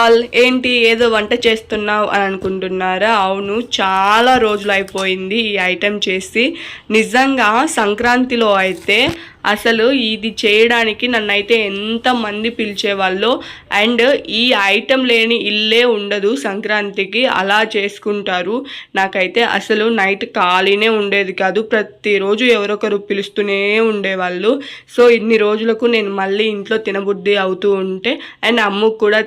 All ఏంటి ఏదో వంట చేస్తున్నావు అని అనుకుంటున్నారా? అవును చాలా రోజులు అయిపోయింది ఈ ఐటెం చేసి. నిజంగా సంక్రాంతిలో అయితే అసలు ఇది చేయడానికి నన్నైతే ఎంతమంది పిలిచేవాళ్ళు. అండ్ ఈ ఐటెం లేని ఇల్లే ఉండదు సంక్రాంతికి అలా చేసుకుంటారు. నాకైతే అసలు నైట్ ఖాళీనే ఉండేది కాదు. ప్రతిరోజు ఎవరొకరు పిలుస్తూనే ఉండేవాళ్ళు. సో ఇన్ని రోజులకు నేను మళ్ళీ ఇంట్లో తినబుద్ధి అవుతూ ఉంటే అండ్ అమ్మకు కూడా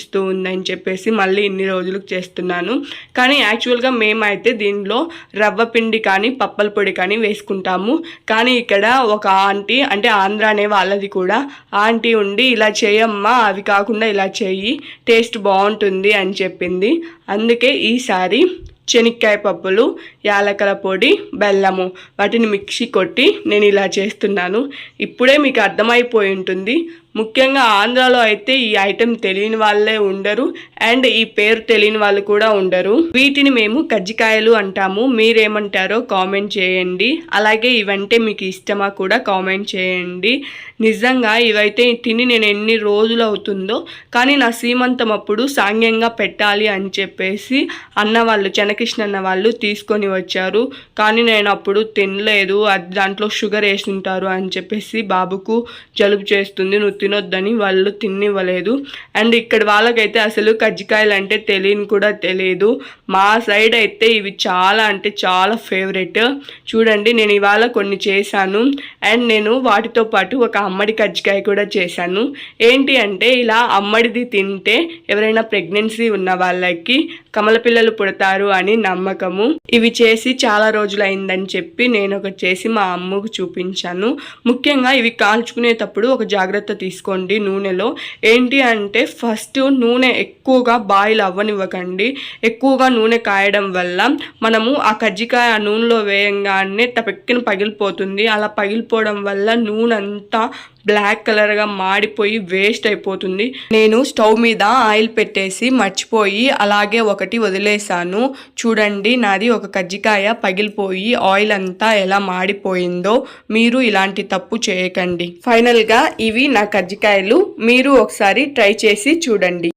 అనిపిస్తూ ఉందని చెప్పేసి మళ్ళీ ఇన్ని రోజులకు చేస్తున్నాను. కానీ యాక్చువల్గా మేమైతే దీనిలో రవ్వ పిండి కానీ పప్పల పొడి కానీ వేసుకుంటాము. కానీ ఇక్కడ ఒక ఆంటీ అంటే ఆంధ్ర అనే వాళ్ళది కూడా ఆంటీ ఉండి ఇలా చేయమ్మా అవి కాకుండా ఇలా చేయి టేస్ట్ బాగుంటుంది అని చెప్పింది. అందుకే ఈసారి శనక్కాయ పప్పులు యాలకల పొడి బెల్లము వాటిని మిక్సీ కొట్టి నేను ఇలా చేస్తున్నాను. ఇప్పుడే మీకు అర్థమైపోయి ఉంటుంది. ముఖ్యంగా ఆంధ్రాలో అయితే ఈ ఐటెం తెలియని వాళ్ళే ఉండరు అండ్ ఈ పేరు తెలియని వాళ్ళు కూడా ఉండరు. వీటిని మేము కజ్జికాయలు అంటాము. మీరేమంటారో కామెంట్ చేయండి. అలాగే ఇవంటే మీకు ఇష్టమా కూడా కామెంట్ చేయండి. నిజంగా ఇవైతే తిని నేను ఎన్ని రోజులు అవుతుందో కానీ నా సీమంతం అప్పుడు సాంగ్యంగా పెట్టాలి అని చెప్పేసి అన్న వాళ్ళు చెనకృష్ణ అన్న వాళ్ళు తీసుకొని వచ్చారు. కానీ నేను అప్పుడు తినలేదు. అది దాంట్లో షుగర్ వేసి ఉంటారు అని చెప్పేసి బాబుకు జలుబు చేస్తుంది. నువ్వు తినొద్దని వాళ్ళు తినివ్వలేదు అండ్ ఇక్కడ వాళ్ళకైతే అసలు కజ్జికాయలు అంటే తెలియని కూడా తెలియదు. మా సైడ్ అయితే ఇవి చాలా అంటే చాలా ఫేవరెట్ చూడండి నేను ఇవాళ కొన్ని చేశాను. అండ్ నేను వాటితో పాటు ఒక అమ్మడి కజ్జికాయ కూడా చేశాను. ఏంటి అంటే ఇలా అమ్మడిది తింటే ఎవరైనా ప్రెగ్నెన్సీ ఉన్న వాళ్ళకి కమల పిల్లలు పుడతారు అని నమ్మకము. ఇవి చేసి చాలా రోజులైందని చెప్పి నేను ఒకటి చేసి మా అమ్మకు చూపించాను. ముఖ్యంగా ఇవి కాల్చుకునేటప్పుడు ఒక జాగ్రత్త తీసుకు తీసుకోండి నూనెలో. ఏంటి అంటే ఫస్ట్ నూనె ఎక్కువగా బాయిల్ అవ్వనివ్వకండి. ఎక్కువగా నూనె కాయడం వల్ల మనము ఆ కజ్జికాయ ఆ నూనెలో వేయంగానే తపెక్కిన పగిలిపోతుంది. అలా పగిలిపోవడం వల్ల నూనె అంతా బ్లాక్ కలర్గా మాడిపోయి వేస్ట్ అయిపోతుంది. నేను స్టవ్ మీద ఆయిల్ పెట్టేసి మర్చిపోయి అలాగే ఒకటి వదిలేసాను చూడండి నాది ఒక కజ్జికాయ పగిలిపోయి ఆయిల్ అంతా ఎలా మాడిపోయిందో మీరు ఇలాంటి తప్పు చేయకండి. ఫైనల్గా ఇవి నా కజ్జికాయలు. మీరు ఒకసారి ట్రై చేసి చూడండి.